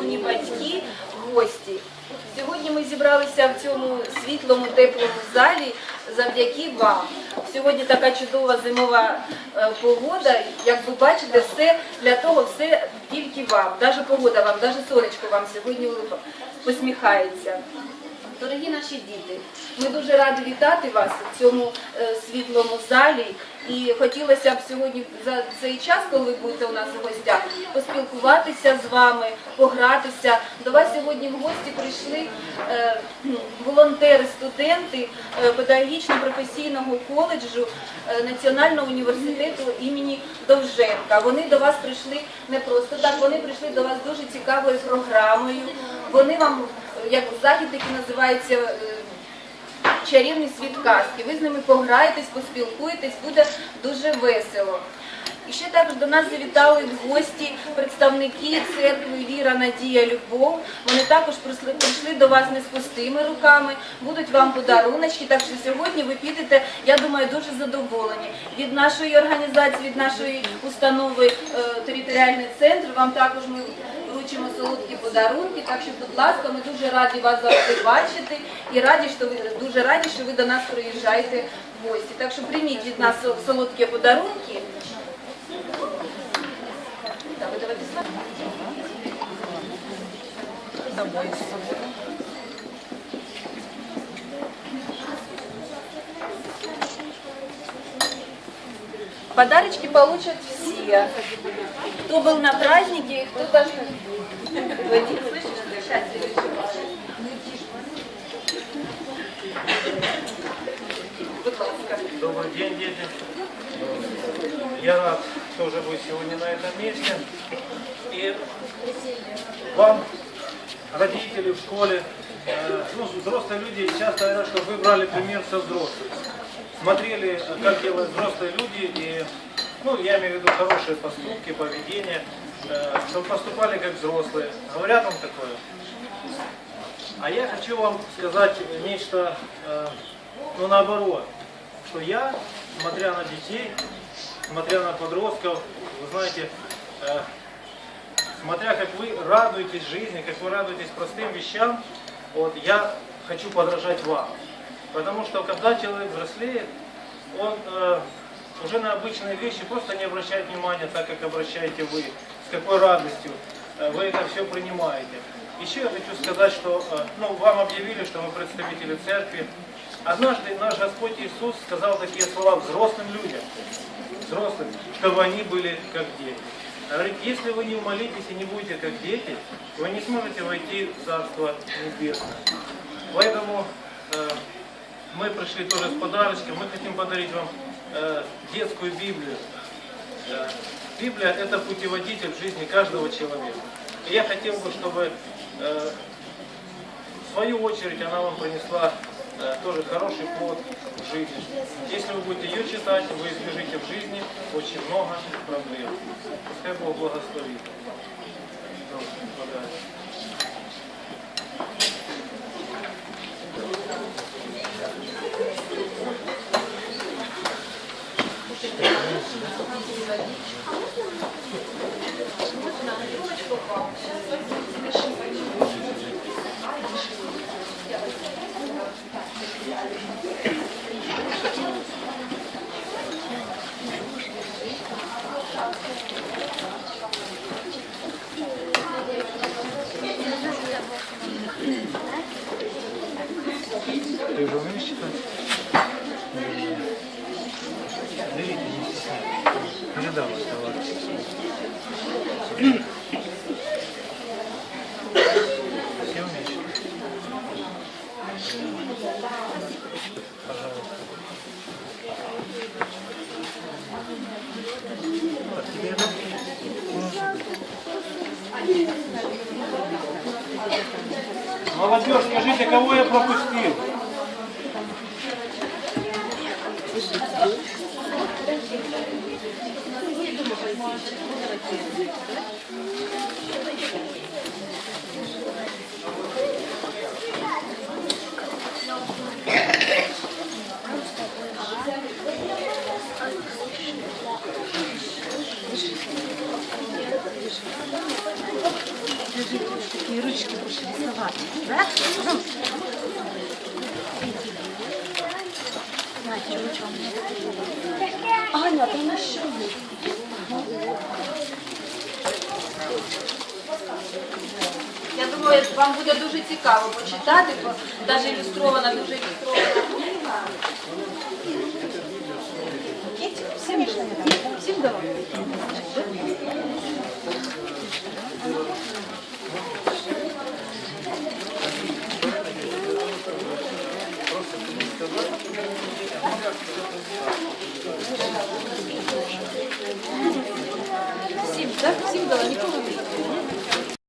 шановні батьки, гості. Сьогодні ми зібралися в цьому світлому, теплому залі завдяки вам. Сьогодні така чудова зимова е, погода. Як ви бачите, все для того, все тільки вам. Навіть погода вам, навіть сонечко вам сьогодні посміхається. Дорогі наші діти, ми дуже раді вітати вас у цьому е, світлому залі. І хотілося б сьогодні за цей час, коли ви будете у нас у гостях, поспілкуватися з вами, погратися. До вас сьогодні в гості прийшли е, волонтери, студенти е, педагогічно-професійного коледжу е, Національного університету імені Довженка. Вони до вас прийшли не просто так, вони прийшли до вас дуже цікавою програмою. Вони вам е, як захід, який називається е, чарівний світ. Ви з ними пограєтесь, поспілкуєтесь, буде дуже весело. І ще також до нас завітали в гості представники церкви Віра, Надія, Любов. Вони також прийшли, прийшли до вас не з пустими руками, будуть вам подаруночки. Так що сьогодні ви підете, я думаю, дуже задоволені. Від нашої організації, від нашої установи е, територіальний центр вам також ми вручимо солодкі подарунки. Так що, будь ласка, ми дуже раді вас завжди бачити і раді, що ви дуже раді, що ви до нас приїжджаєте в гості. Так що прийміть від нас сол- солодкі подарунки. Так, ви давайте з нами. Подарочки получат все. Кто был на празднике, и кто даже... Добрый день, дети. Я рад тоже быть сегодня на этом месте. И вам, родители в школе, э, ну, взрослые люди часто говорят, что вы брали пример со взрослых. Смотрели, как делают взрослые люди, и, ну, я имею в виду хорошие поступки, поведение, э, чтобы поступали как взрослые. Говорят вам такое? А я хочу вам сказать нечто, э, ну наоборот, что я, смотря на детей, смотря на подростков, вы знаете, э, смотря как вы радуетесь жизни, как вы радуетесь простым вещам, вот я хочу подражать вам. Потому что когда человек взрослеет, он э, уже на обычные вещи просто не обращает внимания так, как обращаете вы, с какой радостью э, вы это все принимаете. Еще я хочу сказать, что э, ну, вам объявили, что мы представители церкви. Однажды наш Господь Иисус сказал такие слова взрослым людям, взрослым, чтобы они были как дети. Говорит, если вы не умолитесь и не будете как дети, вы не сможете войти в Царство Небесное. Поэтому э, мы пришли тоже с подарочком. Мы хотим подарить вам э, детскую Библию. Библия – это путеводитель в жизни каждого человека. И я хотел бы, чтобы э, в свою очередь она вам принесла э, тоже хороший плод в жизни. Если вы будете ее читать, вы избежите в жизни очень много проблем. Пускай Бог благословит. давай, давай. А Молодежь, скажите, кого я пропустил? Thank you. И ручки будешь рисовать, да? Ну. Надя, Аня, там еще есть. Я думаю, вам буде дуже цікаво почитати, бо навіть ілюстрована, дуже ілюстрована книга. Всем что Всім давай. Всім, так? Всім дала, нікого не